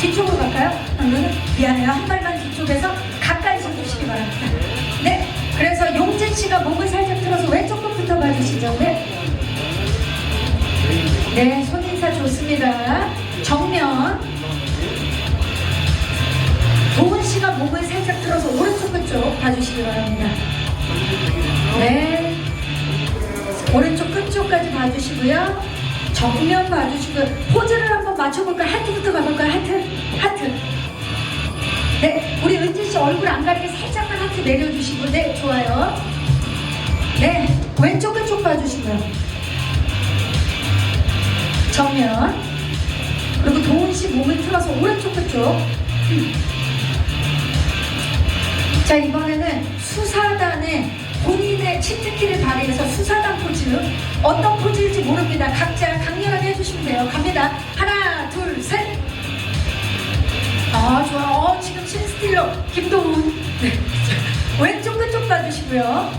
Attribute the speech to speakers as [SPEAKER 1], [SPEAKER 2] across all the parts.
[SPEAKER 1] 뒤쪽으로 갈까요? 방금은 미안해요. 한 발만 뒤쪽에서 가까이서 보시기 바랍니다. 네. 그래서 용진 씨가 몸을 살짝 틀어서 왼쪽 끝부터 봐주시죠. 네. 네, 손 인사 좋습니다. 정면. 도훈 씨가 몸을 살짝 틀어서 오른쪽 끝쪽 봐주시기 바랍니다. 네. 오른쪽 끝쪽까지 봐주시고요. 정면 봐주시고 포즈를 한번 맞춰볼까요? 하트부터 가볼까요? 하트, 하트. 네, 우리 은진 씨 얼굴 안 가리게 살짝만 하트 내려주시고, 네, 좋아요. 네, 왼쪽 끝쪽 봐주시고요. 정면. 그리고 도훈 씨 몸을 틀어서 오른쪽 끝쪽. 자 이번에는 수사단의 치트키를 발휘해서 수사단 포즈. 어떤 포즈일지 모릅니다. 각자 강렬하게 해주시면 돼요. 갑니다. 하나 둘 셋 아 좋아 어 지금 신스틸러. 김도훈. 네. 왼쪽 끝쪽 봐주시고요.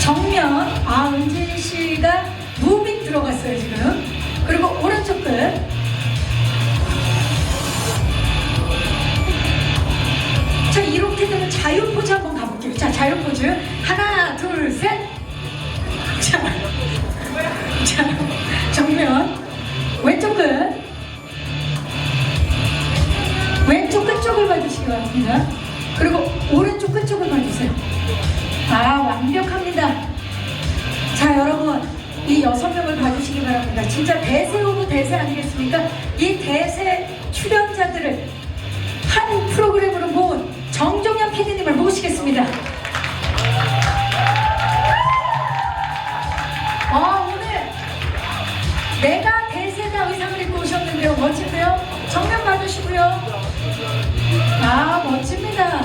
[SPEAKER 1] 정면. 아 은진 씨가 무빙 들어갔어요 지금. 그리고 오른쪽 끝. 자 이렇게 되면 자유 포즈 한번 가볼게요. 자 자유 포즈 하나 둘 셋. 자, 자 정면 왼쪽 끝 왼쪽 끝쪽을 봐주시기 바랍니다. 그리고 오른쪽 끝쪽을 봐주세요. 아 완벽합니다. 자 여러분 이 여섯 명을 봐주시기 바랍니다. 진짜 대세 오브 대세 아니겠습니까? 이 대세 출연자들을 한 내가 대세다 의상을 입고 오셨는데요. 멋진데요? 정면 봐주시고요. 아 멋집니다.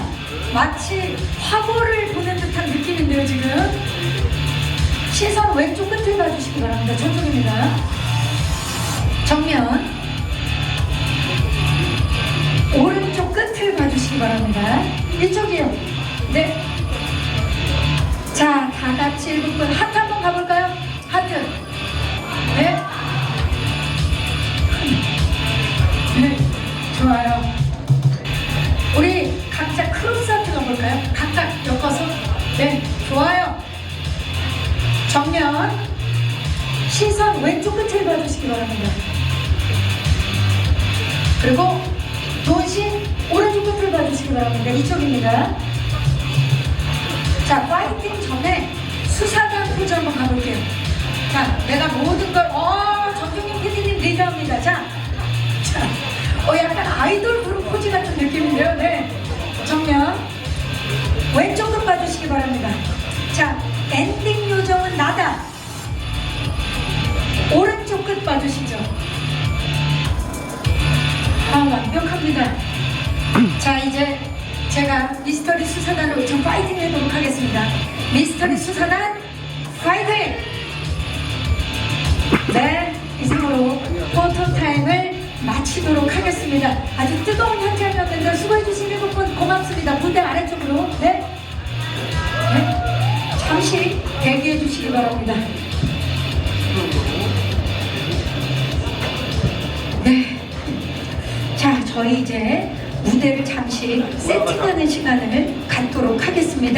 [SPEAKER 1] 마치 화보를 보는 듯한 느낌인데요 지금. 시선 왼쪽 끝을 봐주시기 바랍니다. 저쪽입니다. 정면. 오른쪽 끝을 봐주시기 바랍니다. 이쪽이요. 네. 자, 다 같이 일곱 분 한 우리 각자 크로스 하트 가볼까요? 각각 엮어서. 네. 좋아요. 정면. 시선 왼쪽 끝을 봐주시기 바랍니다. 그리고 도시 오른쪽 끝을 봐주시기 바랍니다. 이쪽입니다. 자, 파이팅 전에 수사단 포즈 한번 가볼게요. 자, 내가 모든 걸, 어, 엔딩 요정은 나다. 오른쪽 끝 봐주시죠. 아 완벽합니다. 자 이제 제가 미스터리 수사단으로 좀 파이팅 해보도록 하겠습니다. 미스터리 수사단 파이팅! 네 이상으로 포토 타임을 마치도록 하겠습니다. 아주 뜨거운 현장이었는데 수고해주신 일곱 분 고맙습니다. 무대 아래쪽으로 네. 네. 잠시 대기해 주시기 바랍니다. 네. 자, 저희 이제 무대를 잠시 세팅하는 시간을 갖도록 하겠습니다.